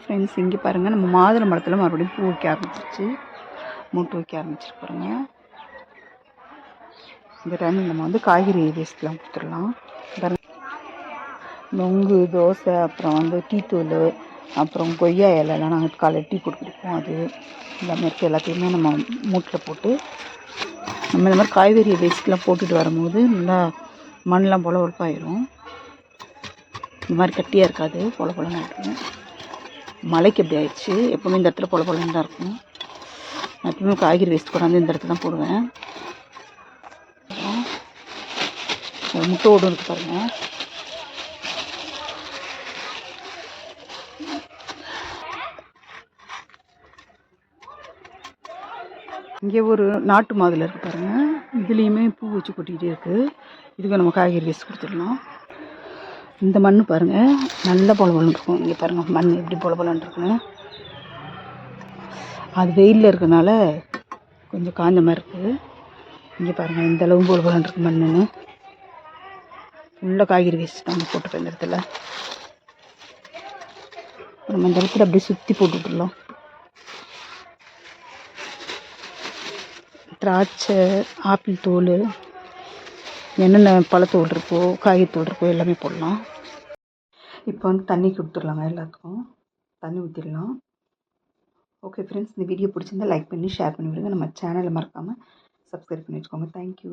Friends இங்கே பாருங்கள் நம்ம மாதுளை மரத்தில் மறுபடியும் பூ வைக்க ஆரம்பிச்சிருச்சு. மூட்டு வைக்க ஆரம்பிச்சிருக்கு பாருங்க. இந்த டைமில் நம்ம வந்து காய்கறி வேஸ்ட்லாம் கொடுத்துடலாம். நொங்கு தோசை அப்புறம் வந்து டீ தூள் அப்புறம் கொய்யா இலைலாம் நாங்கள் காலையில் டீ கொடுத்துருப்போம் அது. எல்லாமே இருக்குது எல்லாத்தையுமே நம்ம மூட்டில் போட்டு நம்ம இந்த மாதிரி காய்கறி வேஸ்ட்லாம் போட்டுட்டு வரும்போது நல்லா மண்ணெலாம் பொல உழுப்பாயிரும் இந்த மாதிரி கட்டியாக இருக்காது பொல பொலன்னு இருக்கும். மலைக்கு அப்படி ஆயிடுச்சு? எப்போவுமே இந்த இடத்துல பொல பொலன்னு தான் இருக்கும். நான் எப்பவுமே காய்கறி வேஸ்ட் கொண்டாந்து இந்த இடத்துல தான் போடுவேன். அப்புறம் ஒரு முட்டை ஓடும் இருக்கு பாருங்க. இங்கே ஒரு நாட்டு மாதுளை இருக்குது பாருங்க. இதுலேயுமே பூ வச்சு கொட்டிகிட்டே இருக்குது இதுக்கு நம்ம காய்கறி வேஸ்ட் கொடுத்துடலாம். இந்த மண் பாருங்கள் நல்ல பொல இருக்கும். இங்கே பாருங்கள் மண் எப்படி பொல பொலன்னு இருக்குன்னு. அது வெயிலில் இருக்கனால கொஞ்சம் காஞ்ச மாதிரி இருக்குது இங்கே பாருங்கள் இந்த அளவு பொல பொலன்னு இருக்கு மண்ணுன்னு. ஃபுல்லாக காய்கறி வேஸ்ட் தான் போட்டுருக்கேன் இந்த இடத்துல. நம்ம இந்த இடத்துல அப்படியே சுற்றி போட்டுவிட்டுருலாம் திராட்சை ஆப்பிள் தோல் என்னென்ன பழத்தோல் இருக்கோ காய்கறித்தோல் இருக்கோ எல்லாமே போடலாம். இப்போ வந்து தண்ணி கொடுத்துடலாங்க எல்லாத்துக்கும். தண்ணி ஊற்றிடலாம் ஓகே ஃப்ரெண்ட்ஸ் இந்த வீடியோ பிடிச்சிருந்தா லைக் பண்ணி ஷேர் பண்ணி விடுங்க. நம்ம சேனலை மறக்காமல் சப்ஸ்கிரைப் பண்ணி வச்சுக்கோங்க. தேங்க்யூ